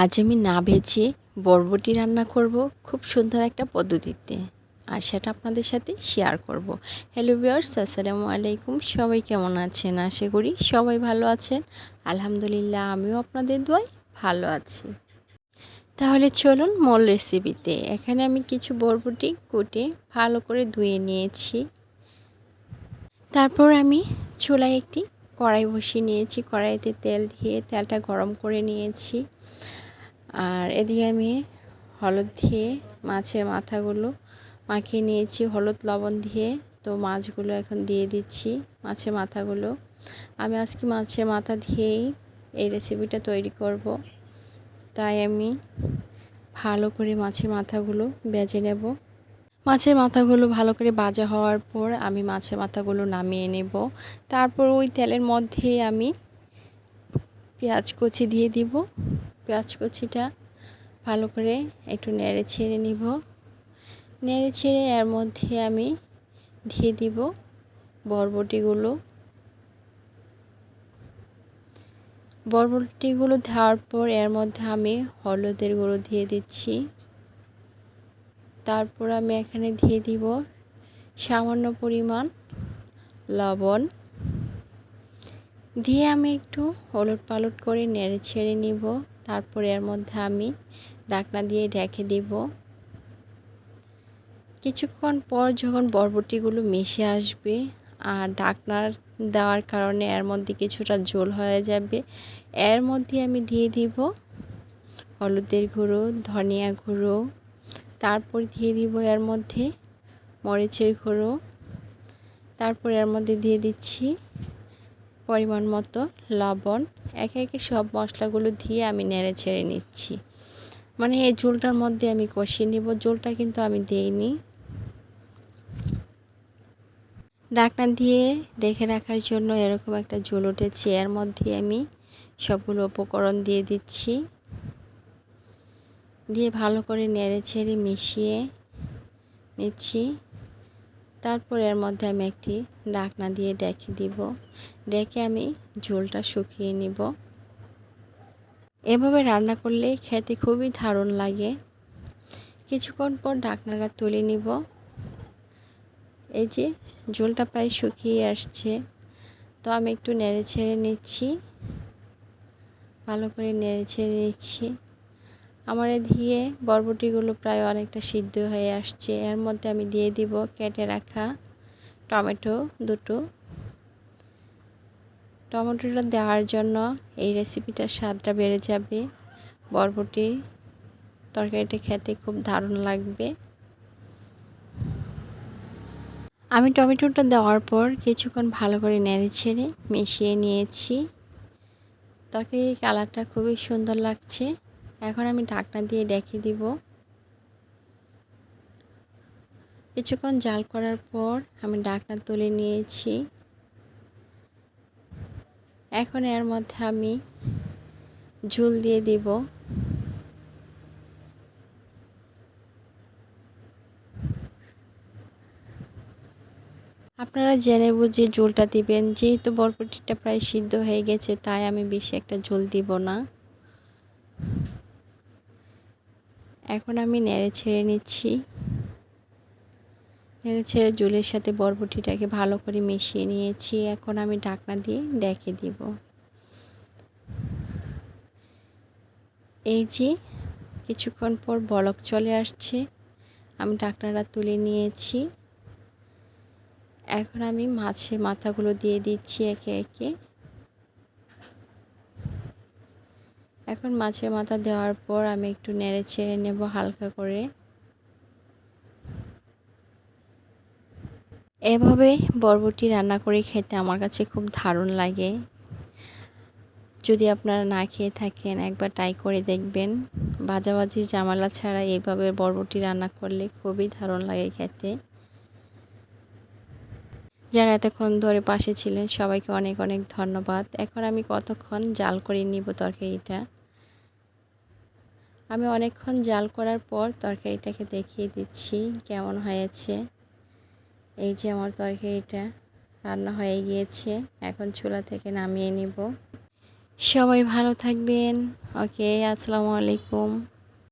আজ আমি না ভেজে বরবটি রান্না করব খুব সুন্দর একটা পদ্ধতিতে। আর সেটা আপনাদের সাথে শেয়ার করব। হ্যালো ভিউয়ার্স আসসালামু আলাইকুম। সবাই কেমন আছেন? আশা করি সবাই ভালো আছেন। আলহামদুলিল্লাহ, আমিও আপনাদের দোয়ায় ভালো আছি। তাহলে চলুন মূল রেসিপিতে এখানে আমি কিছু বরবটি কুটে ভালো করে ধুয়ে নিয়েছি। তারপর আমি চুলায় একটি কড়াই বসিয়ে নিয়েছি। কড়াইতে তেল দিয়ে তেলটা গরম করে নিয়েছি। আর এদিকে আমি হলুদ দিয়ে মাছের মাথাগুলো মাখিয়ে নিয়েছি। হলুদ, লবণ দিয়ে তো মাছগুলো এখন দিয়ে দিচ্ছি মাছের মাথাগুলো। আমি আজকে মাছের মাথা দিয়েই এই রেসিপিটা তৈরি করব। তাই আমি ভালো করে মাছের মাথাগুলো বেজে নেব। মাছের মাথাগুলো ভালো করে বাজা হওয়ার পর আমি মাছের মাথাগুলো নামিয়ে নেব। তারপর ওই তেলের মধ্যে আমি পেঁয়াজ কুচি দিয়ে দিব। পেঁয়াজ কুচিটা ভালো করে একটু নেড়ে ছেড়ে নিব। নেড়ে ছেড়ে এর মধ্যে আমি দিয়ে দিব বরবটিগুলো। বরবটিগুলো দেওয়ার পর এর মধ্যে আমি হলুদের গুঁড়ো দিয়ে দিচ্ছি। তারপর আমি এখানে দিয়ে দিব সামান্য পরিমাণ লবণ। দিয়ে আমি একটু হলুদ পালট করে নেড়ে ছেড়ে নিব। তারপর এর মধ্যে আমি ডাকনা দিয়ে ঢেকে দিব। কিছুক্ষণ পর যখন বরবটিগুলো মিশে আসবে আর ডাকনার দেওয়ার কারণে এর মধ্যে কিছুটা জোল হয়ে যাবে, এর মধ্যে আমি দিয়ে দিব হলুদের গুঁড়ো, ধনিয়া গুঁড়ো, তারপর দিয়ে দিব এর মধ্যে মরিচের গুঁড়ো, তারপর এর মধ্যে দিয়ে দিচ্ছি পরিমাণ মতো লবণ। একে একে সব মশলাগুলো দিয়ে আমি নেড়ে ছেড়ে নিচ্ছি। মানে এই ঝোলটার মধ্যে আমি কষিয়ে নিব, ঝোলটা কিন্তু আমি দেইনি। ডাকনা দিয়ে রেখে রাখার জন্য এরকম একটা ঝোল উঠেছে, এর মধ্যে আমি সবগুলো উপকরণ দিয়ে দিচ্ছি। দিয়ে ভালো করে নেড়ে ছেড়ে মিশিয়ে নিচ্ছি। তারপর এর মধ্যে আমি একটি ডাকনা দিয়ে ডেকে দিব। ডেকে আমি ঝোলটা শুকিয়ে নিব। এভাবে রান্না করলে খেতে খুবই দারুণ লাগে। কিছুক্ষণ পর ডাকনাটা তুলে নিব। এই যে ঝোলটা প্রায় শুকিয়ে আসছে। তো আমি একটু নেড়ে ছেড়ে নিচ্ছি। ভালো করে নেড়ে ছেড়ে নিচ্ছি। আমার দিয়ে বরবটিগুলো প্রায় অনেকটা সিদ্ধ হয়ে আসছে। এর মধ্যে আমি দিয়ে দিব কেটে রাখা টমেটো দুটো। টমেটোটা দেওয়ার জন্য এই রেসিপিটার স্বাদটা বেড়ে যাবে। বরবটি তরকারিটা খেতে খুব দারুণ লাগবে। আমি টমেটোটা দেওয়ার পর কিছুক্ষণ ভালো করে নেড়ে ছেড়ে মিশিয়ে নিয়েছি। তরকারির কালারটা খুবই সুন্দর লাগছে। এখন আমি ঢাকনা দিয়ে ডেকে দিব। কিছুক্ষণ জাল করার পর আমি ঢাকনা তুলে নিয়েছি। এখন এর মধ্যে আমি ঝুল দিয়ে দিব। আপনারা জেনে বুঝে ঝোলটা দিবেন, যেহেতু বরবটিটা প্রায় সিদ্ধ হয়ে গেছে, তাই আমি বেশি একটা ঝোল দিব না। এখন আমি নেড়ে ছেড়ে নিচ্ছি। নেড়ে ছেড়ে জলের সাথে বরবটিটাকে ভালো করে মিশিয়ে নিয়েছি। এখন আমি ঢাকনা দিয়ে ডেকে দিব। এই যে কিছুক্ষণ পর বলক চলে আসছে। আমি ঢাকনাটা তুলে নিয়েছি। এখন আমি মাছের মাথাগুলো দিয়ে দিচ্ছি একে একে। এখন মাছের মাথা দেওয়ার পর আমি একটু নেড়ে ছেড়ে নেব হালকা করে। এভাবে বরবটি রান্না করে খেতে আমার কাছে খুব দারুণ লাগে। যদি আপনারা না খেয়ে থাকেন, একবার ট্রাই করে দেখবেন। ভাজাভাজির জামালা ছাড়া এইভাবে বরবটি রান্না করলে খুবই দারুণ লাগে খেতে। যারা এতক্ষণ ধরে পাশে ছিলেন, সবাইকে অনেক অনেক ধন্যবাদ। এখন আমি কতক্ষণ জাল করে নিব তরকারিটা? আমি অনেকক্ষণ জাল করার পর তরকারিটাকে দেখিয়ে দিচ্ছি কেমন হয়েছে। এই যে আমার তরকারিটা রান্না হয়ে গিয়েছে। এখন চুলা থেকে নামিয়ে নিব। সবাই ভালো থাকবেন। ওকে, আসসালামু আলাইকুম।